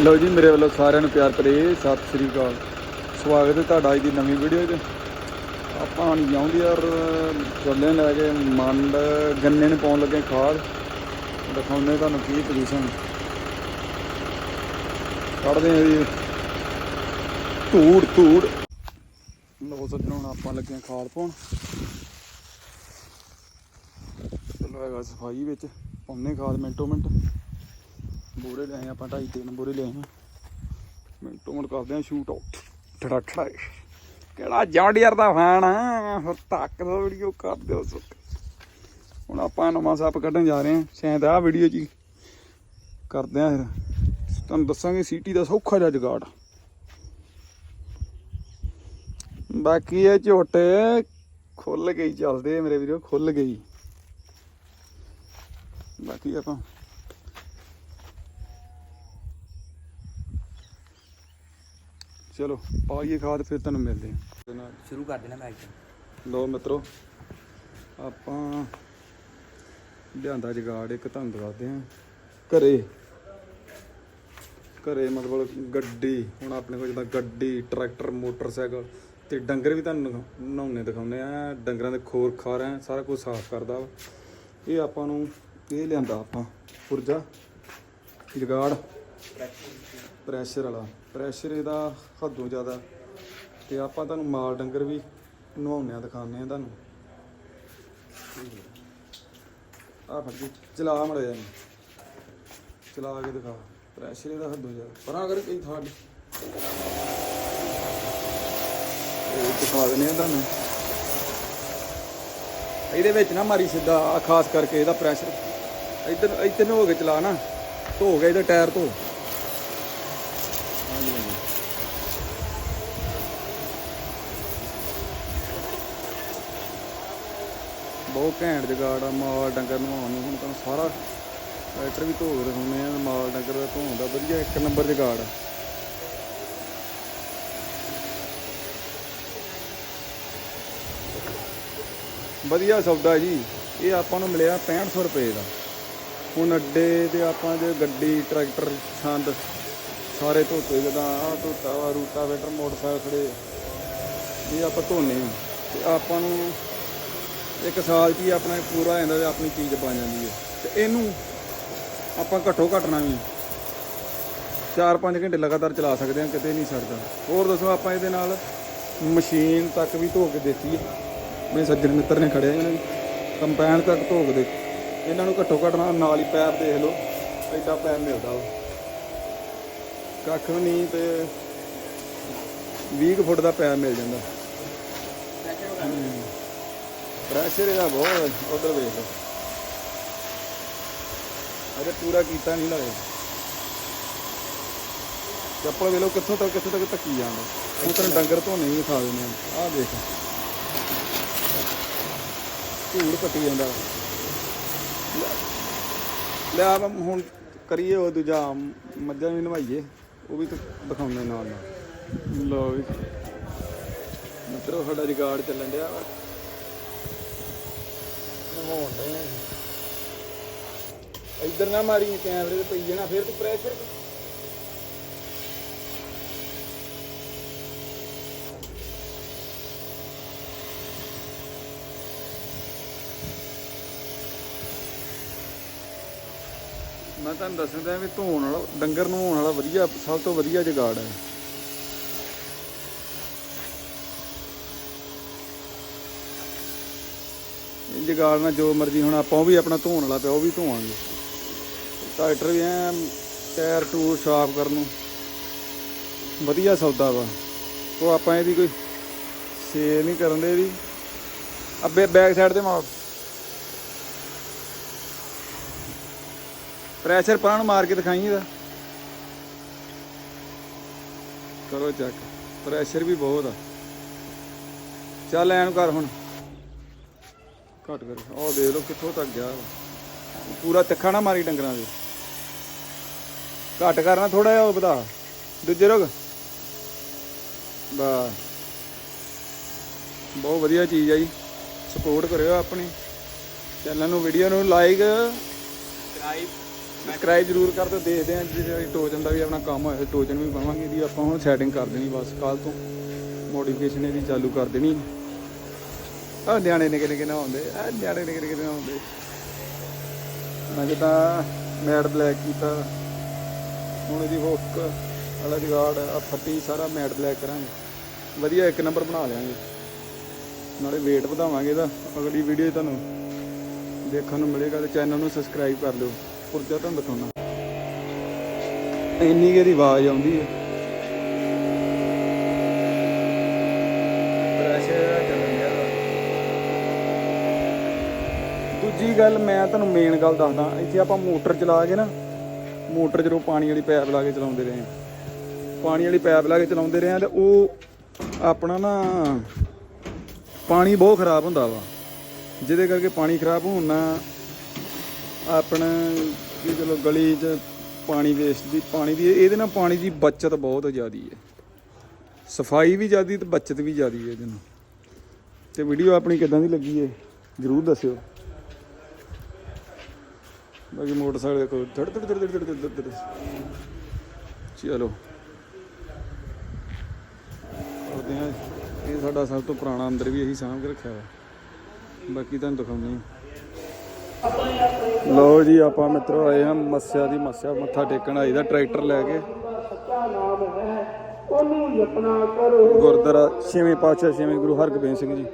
ਲਓ ਜੀ, ਮੇਰੇ ਵੱਲੋਂ ਸਾਰਿਆਂ ਨੂੰ ਪਿਆਰ ਭਰੇ ਸਤਿ ਸ੍ਰੀ ਅਕਾਲ। ਸਵਾਗਤ ਹੈ ਤੁਹਾਡਾ ਅੱਜ ਦੀ ਨਵੀਂ ਵੀਡੀਓ 'ਚ। ਆਪਾਂ ਜਾਉਂਦੇ ਯਾਰ ਚੱਲੇ ਲੈ ਕੇ ਮੰਡ ਗੰਨੇ ਨੂੰ ਪਾਉਣ ਲੱਗੇ ਖਾਦ। ਦਿਖਾਉਂਦੇ ਤੁਹਾਨੂੰ ਕੀ ਪੋਜੀਸ਼ਨ ਕੱਢਦੇ ਆ ਜੀ। ਧੂੜ ਧੂੜ। ਲੋ ਸੱਜਣੋ, ਹੁਣ ਆਪਾਂ ਲੱਗੇ ਖਾਦ ਪਾਉਣ। ਚਲੋ ਹੈਗਾ ਸਫ਼ਾਈ ਵਿੱਚ ਪਾਉਣੇ ਖਾਦ ਮਿੰਟੋ ਮਿੰਟ। ਬੋਰੇ ਲਿਆਏ ਆਪਾਂ ਢਾਈ ਤਿੰਨ ਬੋਰੇ ਲਿਆਏ ਹਾਂ ਮਿੰਟੋ ਮਿੰਟ ਕਰਦੇ ਆ ਸ਼ੂਟ ਆਊਟ ਠੜਾ ਠੜਾ ਕਿਹੜਾ ਜੌਂਡੀਅਰ ਦਾ ਫੈਨ ਆ ਫਿਰ ਤੱਕ ਦਾ ਵੀਡੀਓ ਕਰ ਦਿਓ ਸੁੱਕ ਹੁਣ ਆਪਾਂ ਨਵਾਂ ਸੱਪ ਕੱਢਣ ਜਾ ਰਹੇ ਹਾਂ ਸ਼ਾਇਦ ਆਹ ਵੀਡੀਓ ਜੀ ਕਰਦੇ ਆ ਫਿਰ। ਤੁਹਾਨੂੰ ਦੱਸਾਂਗੇ ਸਿਟੀ ਦਾ ਸੌਖਾ ਜਿਹਾ ਜਗਾੜ। ਬਾਕੀ ਇਹ ਝੋਟੇ ਖੁੱਲ ਗਈ, ਚੱਲਦੇ ਮੇਰੇ ਵੀਰੋ ਖੁੱਲ ਗਈ। ਬਾਕੀ ਆਪਾਂ ਚਲੋ ਪਾਈਏ ਖਾਦ ਫਿਰ ਤੁਹਾਨੂੰ ਮਿਲਦੇ ਹਾਂ। ਸ਼ੁਰੂ ਕਰ ਦੇਣਾ ਮੈਚ ਤੋਂ ਲੋ ਮਿੱਤਰੋ ਆਪਾਂ ਲਿਆਂਦਾ ਜਗਾੜ ਇੱਕ ਤੁਹਾਨੂੰ ਦੱਸਦੇ ਹਾਂ। ਘਰੇ ਘਰੇ ਮਤਲਬ ਗੱਡੀ ਹੁਣ ਆਪਣੇ ਕੋਲ ਜਿੱਦਾਂ ਗੱਡੀ ਟਰੈਕਟਰ ਮੋਟਰਸਾਈਕਲ ਤੇ ਡੰਗਰ ਵੀ ਤੁਹਾਨੂੰ ਨਹਾਉਣੇ ਦਿਖਾਉਂਦੇ ਆ ਡੰਗਰਾਂ ਦੇ ਖੋਰ ਖਾਰ ਆ ਸਾਰਾ ਕੁਝ ਸਾਫ਼ ਕਰਦਾ ਵਾ। ਇਹ ਆਪਾਂ ਨੂੰ ਇਹ ਲਿਆਂਦਾ ਆਪਾਂ ਪੁਰਜਾ ਜਗਾੜ। ਪ੍ਰੈਸ਼ਰ ਵਾਲਾ। ਪ੍ਰੈਸ਼ਰ ਇਹਦਾ ਹੱਦੋਂ ਜ਼ਿਆਦਾ ਤੇ ਆਪਾਂ ਤੁਹਾਨੂੰ ਮਾਲ ਡੰਗਰ ਵੀ ਨਵਾਉਣਿਆ ਦਿਖਾਉਂਦੇ ਆ ਤੁਹਾਨੂੰ। ਆ ਫੜ ਕੇ ਚਲਾ ਮੜਿਆ ਇਹਨੂੰ। ਚਲਾ ਕੇ ਦਿਖਾ। ਪ੍ਰੈਸ਼ਰ ਇਹਦਾ ਹੱਦੋਂ ਜ਼ਿਆਦਾ ਪਰਾਂ ਕਰ ਕਈ ਥਾੜ ਦਿਖਾ ਦਿੰਦੇ ਆ ਤੁਹਾਨੂੰ। ਇਹਦੇ ਵਿੱਚ ਨਾ ਮਾਰੀ ਸਿੱਧਾ ਖਾਸ ਕਰਕੇ ਇਹਦਾ ਪ੍ਰੈਸ਼ਰ ਇੱਧਰ ਇੱਧਰ ਨੂੰ ਹੋ ਕੇ ਚਲਾ ਨਾ। ਧੋ ਗਿਆ ਇਹਦਾ ਟਾਇਰ ਧੋ। ਬਹੁਤ ਘੈਂਟ ਜਗਾੜ ਆ, ਮਾਲ ਡੰਗਰ ਨਵਾਉਣ ਨੂੰ। ਹੁਣ ਤੁਹਾਨੂੰ ਸਾਰਾ ਟਰੈਕਟਰ ਵੀ ਧੋ ਕੇ ਦਿਖਾਉਂਦੇ ਆ, ਮਾਲ ਡੰਗਰ ਦਾ ਧੋਣ ਦਾ ਵਧੀਆ ਇੱਕ ਨੰਬਰ ਜਗਾੜ ਆ। ਵਧੀਆ ਸੌਦਾ ਜੀ। ਇਹ ਆਪਾਂ ਨੂੰ ਮਿਲਿਆ 6500 ਰੁਪਏ ਦਾ। ਹੁਣ ਅੱਡੇ ਤੇ ਆਪਾਂ ਜੇ ਗੱਡੀ, ਟਰੈਕਟਰ, ਛੰਦ ਸਾਰੇ ਧੋਤੇ ਜਦਾਂ ਆ ਧੋਤਾ ਵਾ ਰੂਟਾਵੇਟਰ, ਮੋਟਰਸਾਈਕਲ ਖੜੇ। ਇਹ ਆਪਾਂ ਧੋਨੇ ਆ। ਤੇ ਆਪਾਂ ਨੂੰ ਇੱਕ ਸਾਲ 'ਚ ਹੀ ਆਪਣਾ ਪੂਰਾ ਹੋ ਜਾਂਦਾ ਤੇ ਆਪਣੀ ਚੀਜ਼ ਬਣ ਜਾਂਦੀ ਹੈ। ਤੇ ਇਹਨੂੰ ਆਪਾਂ ਘੱਟੋ ਘੱਟ ਨਾ ਵੀ 4-5 ਘੰਟੇ ਲਗਾਤਾਰ ਚਲਾ ਸਕਦੇ ਹਾਂ ਕਿਤੇ ਨਹੀਂ ਸਰਦਾ ਹੋਰ ਦੱਸੋ ਆਪਾਂ ਇਹਦੇ ਨਾਲ ਮਸ਼ੀਨ ਤੱਕ ਵੀ ਧੋ ਕੇ ਦਿੱਤੀ ਹੈ। ਮੇਰੇ ਸੱਜਣ ਮਿੱਤਰ ਨੇ ਖੜਿਆ ਇਹਨਾਂ ਦੀ ਕੰਪੈਨ ਤੱਕ ਧੋ ਕੇ ਦੇ ਇਹਨਾਂ ਨੂੰ ਘੱਟੋ ਘੱਟ ਨਾ ਨਾਲ ਹੀ ਪੈਪ ਦੇਖ ਲਓ। ਐਡਾ ਪੈਪ ਮਿਲਦਾ ਵਾ ਕੱਖ ਨਹੀਂ ਤੇ 20 ਕੁ ਫੁੱਟ ਦਾ ਪੈਪ ਮਿਲ ਜਾਂਦਾ। ਪ੍ਰੈਸ਼ਰ ਇਹਦਾ ਬਹੁਤ ਉਧਰ ਵੇਖ ਅਰੇ ਪੂਰਾ ਕੀਤਾ ਨਹੀਂ ਲਾਇਆ ਚੱਪਲ ਵੇਖ ਕਿੱਥੋਂ ਤੱਕ ਕਿੱਥੋਂ ਤੱਕ ਧੱਕੀ ਜਾਂਦਾ। ਉਹ ਤੈਨੂੰ ਡੰਗਰ ਧੋਣੇ ਵੀ ਖਾ ਦਿੰਦੇ ਆ। ਆਹ ਦੇਖ। ਧੂੜ ਕੱਟੀ ਜਾਂਦਾ। ਲੈ ਆ ਹੁਣ ਕਰੀਏ ਉਹ ਦੂਜਾ ਮੱਝਾਂ ਵੀ ਨਵਾਈਏ। ਉਹ ਵੀ ਤਾਂ ਦਿਖਾਉਂਦੇ ਨਾਲ ਨਾਲ। ਲੋ ਵੀ। ਮਿੱਤਰੋ ਸਾਡਾ ਰਿਕਾਰਡ ਚੱਲਣ ਡਿਆ ਵਾ ਨਵਾਉਂਦੇ ਇੱਧਰ ਨਾ ਮਾਰੀ ਕੈਮਰੇ ਤੇ ਪਈ ਜਾਣਾ ਫਿਰ ਤੂੰ ਪ੍ਰੈਸ਼ਰ ਮੈਂ ਤੁਹਾਨੂੰ ਦੱਸਦਾ ਵੀ ਧੋਣ ਵਾਲਾ, ਡੰਗਰ ਨਵਾਉਣ ਵਾਲਾ ਵਧੀਆ, ਸਭ ਤੋਂ ਵਧੀਆ ਜਗਾੜ ਹੈ। ਇਹ ਜਗਾੜ ਨਾਲ ਜੋ ਮਰਜ਼ੀ, ਹੁਣ ਆਪਾਂ ਉਹ ਵੀ ਆਪਣਾ ਧੋਣ ਵਾਲਾ ਪਿਆ, ਉਹ ਵੀ ਧੋਵਾਂਗੇ। ਟਰੈਕਟਰ ਵੀ ਐ, ਟਾਇਰ ਟੂਰ ਸਾਫ਼ ਕਰਨ ਨੂੰ ਵਧੀਆ ਸੌਦਾ ਵਾ। ਉਹ ਆਪਾਂ ਇਹਦੀ ਕੋਈ ਸੇਲ ਨਹੀਂ ਕਰਨ ਦੇ ਇਹਦੀ। ਅੱਬੇ ਬੈਕ ਸਾਈਡ ਤੇ ਮਾਰ। ਪ੍ਰੈਸ਼ਰ ਪਰਾਂ ਨੂੰ ਮਾਰ ਕੇ ਦਿਖਾਈ ਇਹਦਾ। ਕਰੋ ਚੈੱਕ। ਪ੍ਰੈਸ਼ਰ ਵੀ ਬਹੁਤ ਆ। ਚੱਲ ਐਨ ਕਰ ਹੁਣ। ਘੱਟ ਕਰ। ਉਹ ਦੇਖ ਲਓ ਕਿੱਥੋਂ ਤੱਕ ਗਿਆ। ਪੂਰਾ ਤਿੱਖਾ ਨਾ ਮਾਰੀ ਡੰਗਰਾਂ ਦੇ। ਘੱਟ ਕਰਨਾ ਥੋੜਾ ਜਿਹਾ ਉਹ ਵਧਾ ਦੂਜੇ ਰੋਗ ਬਾ ਬਹੁਤ ਵਧੀਆ ਚੀਜ਼ ਆ ਜੀ। ਸਪੋਰਟ ਕਰਿਓ ਆਪਣੀ। ਚੈਨਲ ਨੂੰ ਵੀਡੀਓ ਨੂੰ ਲਾਈਕ ਸਬਸਕ੍ਰਾਈਬ ਸਬਸਕ੍ਰਾਈਬ ਜ਼ਰੂਰ ਕਰ ਦਿਓ। ਦੇਖਦੇ ਆਂ ਜੇ ਟੋਚਨ ਦਾ ਵੀ ਆਪਣਾ ਕੰਮ ਹੋਇਆ ਟੋਚਨ ਵੀ ਪਾਵਾਂਗੇ ਇਹਦੀ ਆਪਾਂ ਹੁਣ ਸੈਟਿੰਗ ਕਰ ਦੇਣੀ ਬਸ। ਕੱਲ ਤੋਂ ਮੋਡੀਫਿਕੇਸ਼ਨ ਇਹਦੀ ਚਾਲੂ ਕਰ ਦੇਣੀ। ਆ ਨਿਆਣੇ ਨਿੱਕੇ ਨਿੱਕੇ ਨਾ ਆਉਂਦੇ ਆ ਨਿਆਣੇ ਨਿੱਕੇ ਨਿੱਕੇ ਨਾ ਆਉਂਦੇ ਮੈਂ ਜਿੱਦਾਂ ਮੈਟ ਬਲੈਕ ਕੀਤਾ। ਹੁਣ ਇਹਦੀ ਹੁੱਕ ਵਾਲਾ ਜਗਾੜ ਆ ਫੱਟੀ, ਸਾਰਾ ਮੈਟ ਬਲੈਕ ਕਰਾਂਗੇ। ਵਧੀਆ ਇੱਕ ਨੰਬਰ ਬਣਾ ਲਿਆਂਗੇ। ਨਾਲੇ weight ਵਧਾਵਾਂਗੇ ਇਹਦਾ। ਅਗਲੀ ਵੀਡੀਓ ਤੁਹਾਨੂੰ ਦੇਖਣ ਨੂੰ ਮਿਲੇਗਾ ਤੇ ਚੈਨਲ ਨੂੰ ਸਬਸਕ੍ਰਾਈਬ ਕਰ ਲਿਓ। ਪੁਰਜਾ ਤੁਹਾਨੂੰ ਦਿਖਾਉਣਾ। ਇੰਨੀ ਕੁ ਆਵਾਜ਼ ਆਉਂਦੀ ਹੈ ਪ੍ਰੈਸ਼ਰ ਚੱਲਣ ਡਿਆ ਵਾ। ਦੂਜੀ ਗੱਲ ਮੈਂ ਤੁਹਾਨੂੰ ਮੇਨ ਗੱਲ ਦੱਸਦਾ, ਇੱਥੇ ਆਪਾਂ ਮੋਟਰ ਚਲਾ ਕੇ ਨਾ, ਮੋਟਰ ਜਦੋਂ ਪਾਣੀ ਵਾਲੀ ਪੈਪ ਲਾ ਕੇ ਚਲਾਉਂਦੇ ਰਹੇ ਹਾਂ। ਪਾਣੀ ਵਾਲੀ ਪੈਪ ਲਾ ਕੇ ਚਲਾਉਂਦੇ ਰਹੇ ਹਾਂ ਤੇ ਉਹ ਆਪਣਾ ਨਾ ਪਾਣੀ ਬਹੁਤ ਖਰਾਬ ਹੁੰਦਾ ਵਾ। ਜਿਹਦੇ ਕਰਕੇ ਪਾਣੀ ਖਰਾਬ ਹੋਣ ਨਾਲ ਆਪਣਾ ਕੀ ਚਲੋ ਗਲੀ 'ਚ ਪਾਣੀ ਵੇਸਟ ਦੀ, ਪਾਣੀ ਦੀ, ਇਹਦੇ ਨਾਲ ਪਾਣੀ ਦੀ ਬਚਤ ਬਹੁਤ ਜ਼ਿਆਦੀ ਹੈ। ਸਫ਼ਾਈ ਵੀ ਜ਼ਿਆਦੀ ਤੇ ਬਚਤ ਵੀ ਜ਼ਿਆਦੀ ਹੈ ਇਹਦੇ ਨਾਲ। ਤੇ ਵੀਡੀਓ ਆਪਣੀ ਕਿਦਾਂ ਦੀ ਲੱਗੀ ਹੈ? ਜਰੂਰ ਦੱਸਿਓ। ਬਾਕੀ ਮੋਟਰਸਾਈਕਲ ਕੋ ਧੜ ਧੜ ਧੜ ਧੜ ਧੜ ਧੜ ਚਲੋ। ਕਰਦੇ ਹਾਂ, ਇਹ ਸਾਡਾ ਸਭ ਤੋਂ ਪੁਰਾਣਾ ਅੰਦਰ ਵੀ ਇਹੀ ਸਾਂਭ ਕੇ ਰੱਖਿਆ ਵਾ ਬਾਕੀ ਤੁਹਾਨੂੰ ਦਿਖਾਉਂਦੇ ਹਾਂ। ਲਓ ਜੀ, ਆਪਾਂ ਮਿੱਤਰੋ ਆਏ ਹਾਂ ਮੱਸਿਆ ਦੀ ਮੱਸਿਆ ਮੱਥਾ ਟੇਕਣ ਆਈਦਾ ਟਰੈਕਟਰ ਲੈ ਕੇ। ਗੁਰਦੁਆਰਾ ਛੇਵੇਂ ਪਾਤਸ਼ਾਹ, ਛੇਵੇਂ ਗੁਰੂ ਹਰਗੋਬਿੰਦ ਸਿੰਘ ਜੀ।